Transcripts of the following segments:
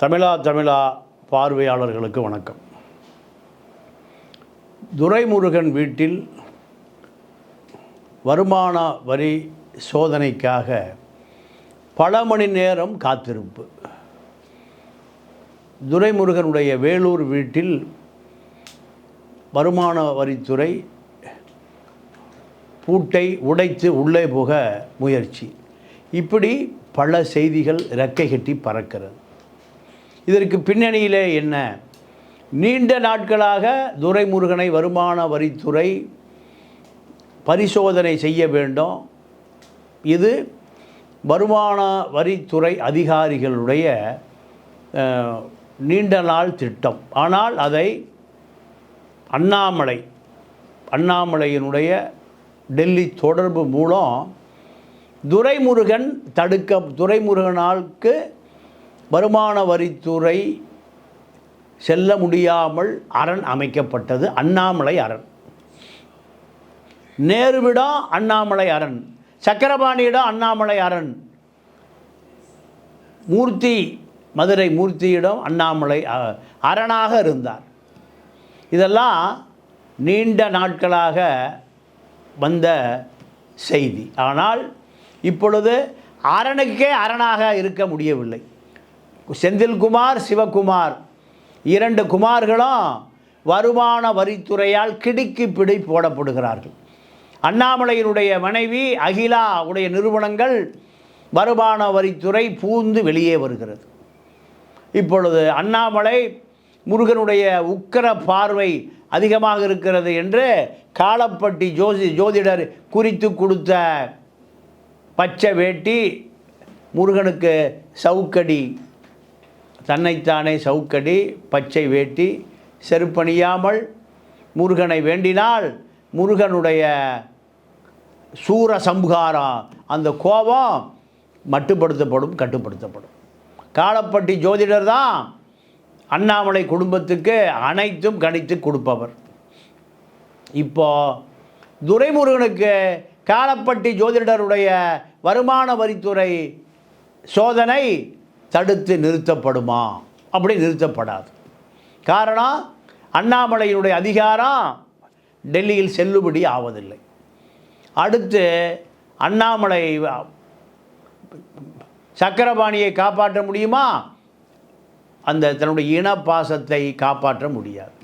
தமிழா தமிழா பார்வையாளர்களுக்கு வணக்கம். துரைமுருகன் வீட்டில் வருமான வரி சோதனைக்காக பல மணி நேரம் காத்திருப்பு. துரைமுருகனுடைய வேலூர் வீட்டில் வருமான வரித்துறை பூட்டை உடைத்து உள்ளே போக முயற்சி. இப்படி பல செய்திகள் இறக்கை கட்டி பறக்கிறது. இதற்கு பின்னணியிலே என்ன? நீண்ட நாட்களாக துரைமுருகனை வருமான வரித்துறை பரிசோதனை செய்ய வேண்டும். இது வருமான வரித்துறை அதிகாரிகளுடைய நீண்ட நாள் திட்டம். ஆனால் அதை அண்ணாமலை அண்ணாமலையினுடைய டெல்லி தொடர்பு மூலம் துரைமுருகன் தடுக்க துரைமுருகனாலுக்கு வருமான வரித்துறை செல்ல முடியாமல் அரண் அமைக்கப்பட்டது அண்ணாமலை அரண். நேருவிடம் அண்ணாமலை அரண். சக்கரபாணியிடம் அண்ணாமலை அரண். மூர்த்தி மதுரை மூர்த்தியிடம் அண்ணாமலை அரணாக இருந்தார். இதெல்லாம் நீண்ட நாட்களாக வந்த செய்தி. ஆனால் இப்பொழுது அரணுக்கே அரணாக இருக்க முடியவில்லை. செந்தில்குமார் சிவகுமார். இரண்டு குமார்களும் வருமான வரித்துறையால் கிடுக்கி பிடி போடப்படுகிறார்கள். அண்ணாமலையினுடைய மனைவி அகிலா உடைய நிறுவனங்கள் வருமான வரித்துறை பூந்து வெளியே வருகிறது. இப்பொழுது அண்ணாமலை முருகனுடைய உக்கிர பார்வை அதிகமாக இருக்கிறது என்று காலப்பட்டி ஜோதி ஜோதிடர் குறித்து கொடுத்த பச்சை வேட்டி முருகனுக்கு சவுக்கடி. தன்னைத்தானே சவுக்கடி பச்சை வேட்டி செருப்பணியாமல் முருகனை வேண்டினால் முருகனுடைய சூர சம்ஹாரம் அந்த கோபம் மட்டுப்படுத்தப்படும் கட்டுப்படுத்தப்படும். காலப்பட்டி ஜோதிடர் தான் அண்ணாமலை குடும்பத்துக்கு அனைத்தும் கணித்து கொடுப்பவர். இப்போது துரைமுருகனுக்கு காலப்பட்டி ஜோதிடருடைய வருமான வரித்துறை சோதனை தடுத்து நிறுத்தப்படுமா? அப்படி நிறுத்தப்படாது. காரணம் அண்ணாமலையினுடைய அதிகாரம் டெல்லியில் செல்லுபடி ஆவதில்லை. அடுத்து அண்ணாமலை சக்கரபாணியை காப்பாற்ற முடியுமா? அந்த தன்னுடைய இனப்பாசத்தை காப்பாற்ற முடியாது.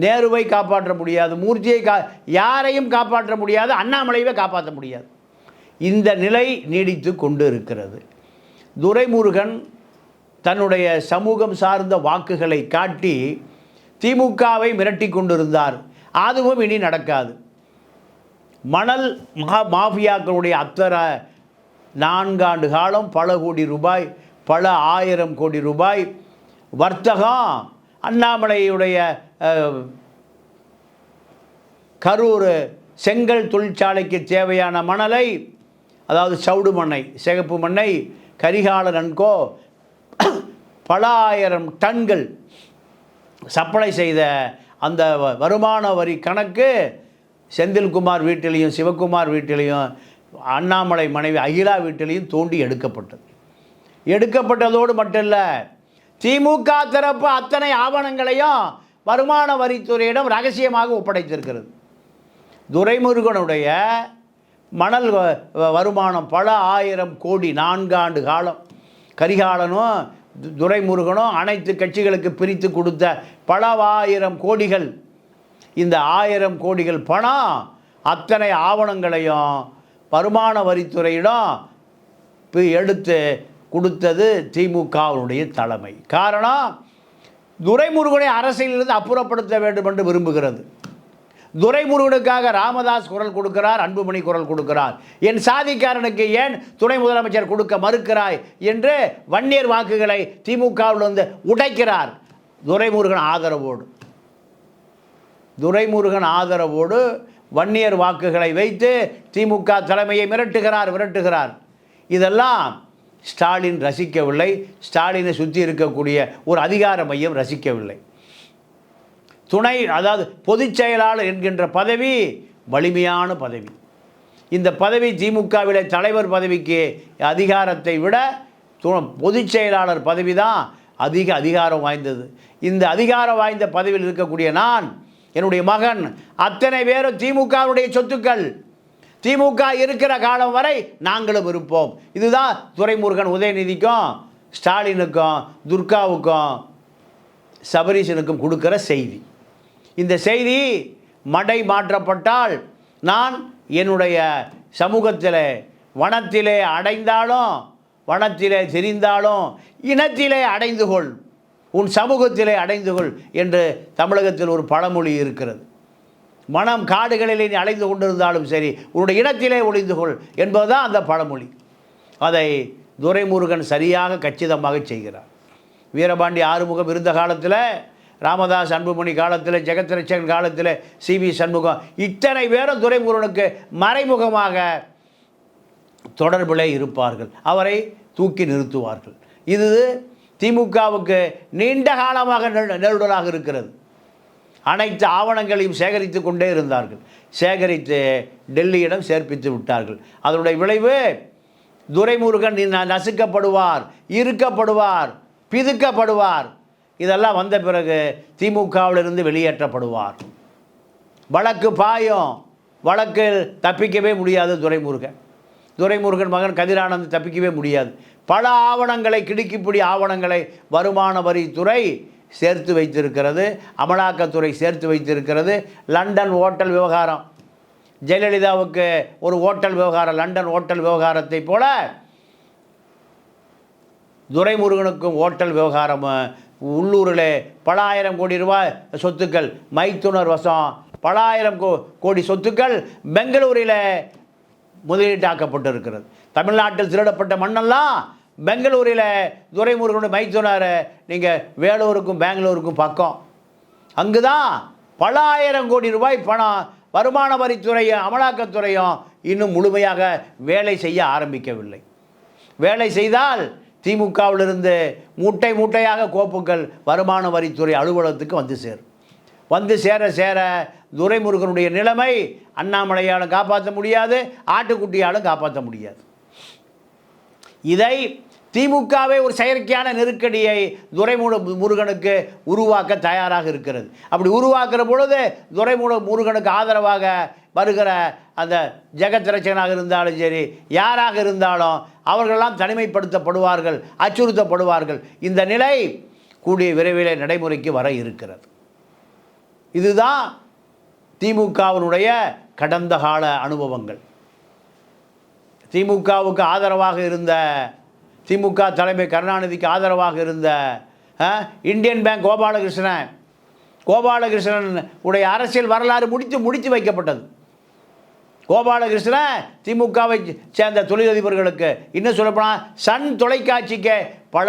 நேருவை காப்பாற்ற முடியாது மூர்த்தியை கா யாரையும் காப்பாற்ற முடியாது அண்ணாமலையவே காப்பாற்ற முடியாது. இந்த நிலை நீடித்து கொண்டு இருக்கிறது துரைமுருகன் தன்னுடைய சமூகம் சார்ந்த வாக்குகளை காட்டி திமுகவை மிரட்டி கொண்டிருந்தார். அதுவும் இனி நடக்காது. மணல் மகா மாஃபியாக்களுடைய அத்தர நான்காண்டு காலம் பல கோடி ரூபாய் பல ஆயிரம் கோடி ரூபாய் வர்த்தகம் அண்ணாமலையுடைய கரூர் செங்கல் தொழிற்சாலைக்கு தேவையான மணலை அதாவது சவுடு மண்ணை சிகப்பு மண்ணை கரிகால நன்கோ பல ஆயிரம் டன்கள் சப்ளை செய்த அந்த வ- வருமான வரி கணக்கு செந்தில்குமார் வீட்டிலையும் சிவகுமார் வீட்டிலையும் அண்ணாமலை மனைவி அகிலா வீட்டிலையும் தோண்டி எடுக்கப்பட்டது. எடுக்கப்பட்டதோடு மட்டும் இல்லை திமுக தரப்பு அத்தனை ஆவணங்களையும் வருமான வரித்துறையிடம் ரகசியமாக ஒப்படைத்திருக்கிறது. துரைமுருகனுடைய மணல் வ- வருமானம் பல ஆயிரம் கோடி நான்காண்டு காலம். கரிகாலனும் துரைமுருகனும் அனைத்து கட்சிகளுக்கு பிரித்து கொடுத்த பலவாயிரம் கோடிகள். இந்த ஆயிரம் கோடிகள் பணம் அத்தனை ஆவணங்களையும் வருமான வரித்துறையிடம் எடுத்து கொடுத்தது திமுகவுடைய தலைமை. காரணம் துரைமுருகனை அரசியலிருந்து அப்புறப்படுத்த வேண்டும் என்று விரும்புகிறது. துரைமுருகனுக்காக ராமதாஸ் குரல் கொடுக்கிறார் அன்புமணி குரல் கொடுக்கிறார். என் சாதிக்காரனுக்கு ஏன் துணை முதலமைச்சர் கொடுக்க மறுக்கிறாய் என்று வன்னியர் வாக்குகளை திமுகவிலிருந்து உடைக்கிறார் துரைமுருகன் ஆதரவோடு. துரைமுருகன் ஆதரவோடு வன்னியர் வாக்குகளை வைத்து திமுக தலைமையை மிரட்டுகிறார் விரட்டுகிறார். இதெல்லாம் ஸ்டாலின் ரசிக்கவில்லை. ஸ்டாலினை சுற்றி இருக்கக்கூடிய ஒரு அதிகார மையம் ரசிக்கவில்லை. துணை அதாவது பொதுச் செயலாளர் என்கின்ற பதவி வலிமையான பதவி. இந்த பதவி திமுகவில் தலைவர் பதவிக்கு அதிகாரத்தை விட பொதுச் செயலாளர் பதவி தான் அதிக அதிகாரம் வாய்ந்தது. இந்த அதிகாரம் வாய்ந்த பதவியில் இருக்கக்கூடிய நான் என்னுடைய மகன் அத்தனை பேரும் திமுகவுடைய சொத்துக்கள். திமுக இருக்கிற காலம் வரை நாங்களும் இருப்போம். இதுதான் துரைமுருகன் உதயநிதிக்கும் ஸ்டாலினுக்கும் துர்காவுக்கும் சபரீசனுக்கும் கொடுக்குற செய்தி. இந்த செய்தி மடை மாற்றப்பட்டால் நான் என்னுடைய சமூகத்தில் வனத்திலே அடைந்தாலும் வனத்திலே தெரிந்தாலும் இனத்திலே அடைந்து கொள் உன் சமூகத்திலே அடைந்து கொள் என்று தமிழகத்தில் ஒரு பழமொழி இருக்கிறது. மனம் காடுகளிலே நீ அலைந்து கொண்டிருந்தாலும் சரி உன்னுடைய இடத்திலே ஒளிந்து கொள் என்பதுதான் அந்த பழமொழி. அதை துரைமுருகன் சரியாக கச்சிதமாக செய்கிறார். வீரபாண்டி ஆறுமுகம் இருந்த காலத்தில் ராமதாஸ் அன்புமணி காலத்தில் ஜெகத்ரட்சகன் காலத்தில் சிவி சண்முகம். இத்தனை பேரும் துரைமுருகனுக்கு மறைமுகமாக தொடர்பிலே இருப்பார்கள். அவரை தூக்கி நிறுத்துவார்கள். இது திமுகவுக்கு நீண்ட காலமாக நெருடலாக இருக்கிறது. அனைத்து ஆவணங்களையும் சேகரித்து கொண்டே இருந்தார்கள். சேகரித்து டெல்லியிடம் சேர்ப்பித்து விட்டார்கள். அதனுடைய விளைவு துரைமுருகன் நசுக்கப்படுவார் இருக்கப்படுவார் பிதுக்கப்படுவார். இதெல்லாம் வந்த பிறகு திமுகவிலிருந்து வெளியேற்றப்படுவார். வழக்கு பாயும். வழக்கில் தப்பிக்கவே முடியாது துரைமுருகன். துரைமுருகன் மகன் கதிரானந்த் தப்பிக்கவே முடியாது. பல ஆவணங்களை கிடுக்கிப்பிடி ஆவணங்களை வருமான வரித்துறை சேர்த்து வைத்திருக்கிறது. அமலாக்கத்துறை சேர்த்து வைத்திருக்கிறது. லண்டன் ஓட்டல் விவகாரம். ஜெயலலிதாவுக்கு ஒரு ஓட்டல் விவகாரம் லண்டன் ஓட்டல் விவகாரத்தை போல துரைமுருகனுக்கும் ஓட்டல் விவகாரம் உள்ளூரில் பல ஆயிரம் கோடி ரூபாய் சொத்துக்கள் மைத்துனர் வசம் பல ஆயிரம் கோ கோடி சொத்துக்கள் பெங்களூரில் முதலீட்டாக்கப்பட்டிருக்கிறது. தமிழ்நாட்டில் திருடப்பட்ட மண்ணெல்லாம் பெங்களூரில் துரைமுருகனுடைய மைத்துனர் நீங்கள் வேலூருக்கும் பெங்களூருக்கும் பக்கம். அங்கு தான் பல ஆயிரம் கோடி ரூபாய் பணம் வருமான வரித்துறையும் அமலாக்கத்துறையும் இன்னும் முழுமையாக வேலை செய்ய ஆரம்பிக்கவில்லை. வேலை செய்தால் திமுகவிலிருந்து மூட்டை மூட்டையாக கோப்புகள் வருமான வரித்துறை அலுவலகத்துக்கு வந்து சேரும். வந்து சேர சேர துரைமுருகனுடைய நிலைமை அண்ணாமலையாலும் காப்பாற்ற முடியாது ஆட்டுக்குட்டியாலும் காப்பாற்ற முடியாது. இதை திமுகவே ஒரு செயற்கையான நெருக்கடியை துரைமுரு முருகனுக்கு உருவாக்க தயாராக இருக்கிறது. அப்படி உருவாக்குற பொழுது துரைமுரு முருகனுக்கு ஆதரவாக வருகிற அந்த ஜெகத் ரச்சனாக இருந்தாலும் சரி யாராக இருந்தாலும் அவர்களெல்லாம் தனிமைப்படுத்தப்படுவார்கள் அச்சுறுத்தப்படுவார்கள். இந்த நிலை கூடிய விரைவிலே நடைமுறைக்கு வர இருக்கிறது. இதுதான் திமுகவினுடைய கடந்த கால அனுபவங்கள். திமுகவுக்கு ஆதரவாக இருந்த திமுக தலைமை கருணாநிதிக்கு ஆதரவாக இருந்த இந்தியன் பேங்க் கோபாலகிருஷ்ணன் கோபாலகிருஷ்ணன் உடைய அரசியல் வரலாறு முடித்து முடித்து வைக்கப்பட்டது. கோபாலகிருஷ்ணன் திமுகவை சேர்ந்த தொழிலதிபர்களுக்கு இன்னும் சொல்லப்போனால் சன் தொலைக்காட்சிக்கு பல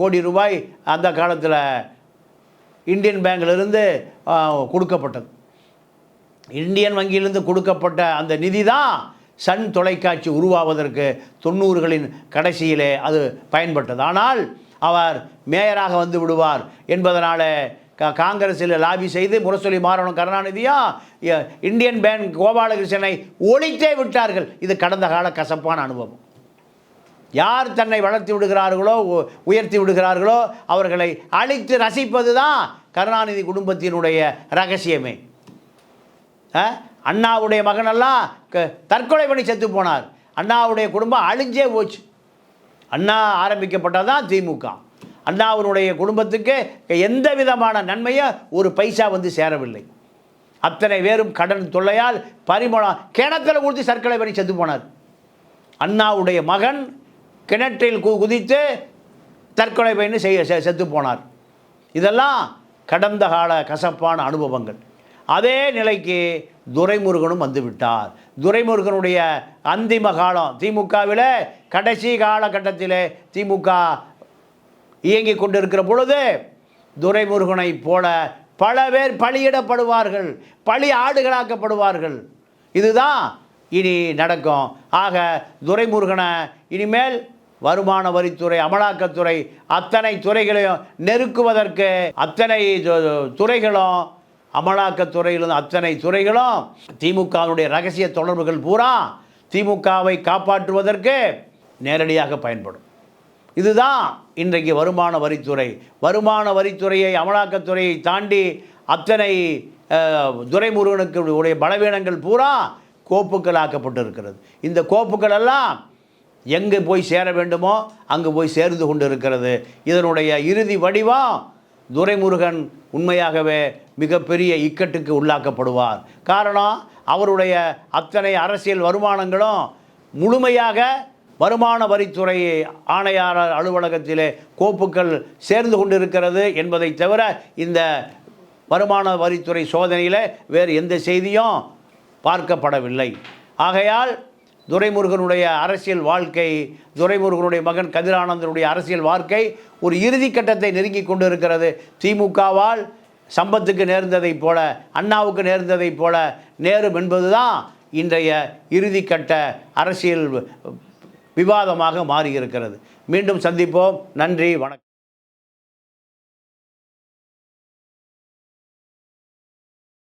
கோடி ரூபாய் அந்த காலத்தில் இந்தியன் பேங்கிலிருந்து கொடுக்கப்பட்டது. இந்தியன் வங்கியிலிருந்து கொடுக்கப்பட்ட அந்த நிதி தான் சன் தொலைக்காட்சி உருவாவதற்கு தொண்ணூறுகளின் கடைசியிலே அது பயன்பட்டது. ஆனால் அவர் மேயராக வந்து விடுவார் என்பதனால் காங்கிரஸில் லாபி செய்து முரசொலி மாறணும் கருணாநிதியும் இந்தியன் பேங்க் கோபாலகிருஷ்ணனை ஒழித்தே விட்டார்கள். இது கடந்த கால கசப்பான அனுபவம். யார் தன்னை வளர்த்தி விடுகிறார்களோ உயர்த்தி விடுகிறார்களோ அவர்களை அழித்து ரசிப்பது தான் கருணாநிதி குடும்பத்தினுடைய ரகசியமே. ஆ? அண்ணாவுடைய மகனெல்லாம் க- தற்கொலை பண்ணி செத்து போனார். அண்ணாவுடைய குடும்பம் அழிஞ்சே போச்சு. அண்ணா ஆரம்பிக்கப்பட்டதான் திமுக. அண்ணாவினுடைய குடும்பத்துக்கு எந்த விதமான நன்மையும் ஒரு பைசா வந்து சேரவில்லை. அத்தனை பேரும் கடன் தொல்லையால் பரிமளம் கிணத்துல ஊற்றி சர்க்கரை பண்ணி செத்து போனார். அண்ணாவுடைய மகன் கிணற்றில் கு குதித்து தற்கொலை பயணம் செய்ய செ- செத்து போனார். இதெல்லாம் கடந்த கால கசப்பான அனுபவங்கள். அதே நிலைக்கு துரைமுருகனும் வந்துவிட்டார் துரைமுருகனுடைய அந்திம காலம் திமுகவில் கடைசி காலகட்டத்தில் திமுக இயங்கி கொண்டிருக்கிற பொழுது துரைமுருகனை போல பல பேர் பலியிடப்படுவார்கள் பழி ஆடுகளாக்கப்படுவார்கள். இதுதான் இனி நடக்கும். ஆக துரைமுருகனை இனிமேல் வருமான வரித்துறை அமலாக்கத்துறை அத்தனை துறைகளையும் நெருக்குவதற்கு அத்தனை துறைகளும் அமலாக்கத்துறையிலும் அத்தனை துறைகளும் திமுகவினுடைய ரகசிய தொடர்புகள் பூரா திமுகவை காப்பாற்றுவதற்கு நேரடியாக பயன்படும். இதுதான் இன்றைக்கு வருமான வரித்துறை. வருமான வரித்துறையை அமலாக்கத்துறையை தாண்டி அத்தனை துரைமுருகனுக்கு உடைய பலவீனங்கள் பூரா கோப்புக்களாக்கப்பட்டிருக்கிறது. இந்த கோப்புக்கள் எல்லாம் எங்கே போய் சேர வேண்டுமோ அங்கு போய் சேர்ந்து கொண்டு இருக்கிறது இதனுடைய இறுதி வடிவம் துரைமுருகன் உண்மையாகவே மிகப்பெரிய இக்கட்டுக்கு உள்ளாக்கப்படுவார். காரணம் அவருடைய அத்தனை அரசியல் வருமானங்களும் முழுமையாக வருமான வரித்துறை ஆணையாளர் அலுவலகத்திலே கோப்புக்கள் சேர்ந்து கொண்டிருக்கிறது என்பதை தவிர இந்த வருமான வரித்துறை சோதனையில் வேறு எந்த செய்தியும் பார்க்கப்படவில்லை. ஆகையால் துரைமுருகனுடைய அரசியல் வாழ்க்கை துரைமுருகனுடைய மகன் கதிரானந்தனுடைய அரசியல் வாழ்க்கை ஒரு இறுதி கட்டத்தை நெருங்கி கொண்டு இருக்கிறது திமுகவால் சம்பத்துக்கு நேர்ந்ததைப் போல அண்ணாவுக்கு நேர்ந்ததைப் போல நேரும் என்பதுதான் இன்றைய இறுதிக்கட்ட அரசியல் விவாதமாக மாறியிருக்கிறது. மீண்டும் சந்திப்போம். நன்றி வணக்கம்.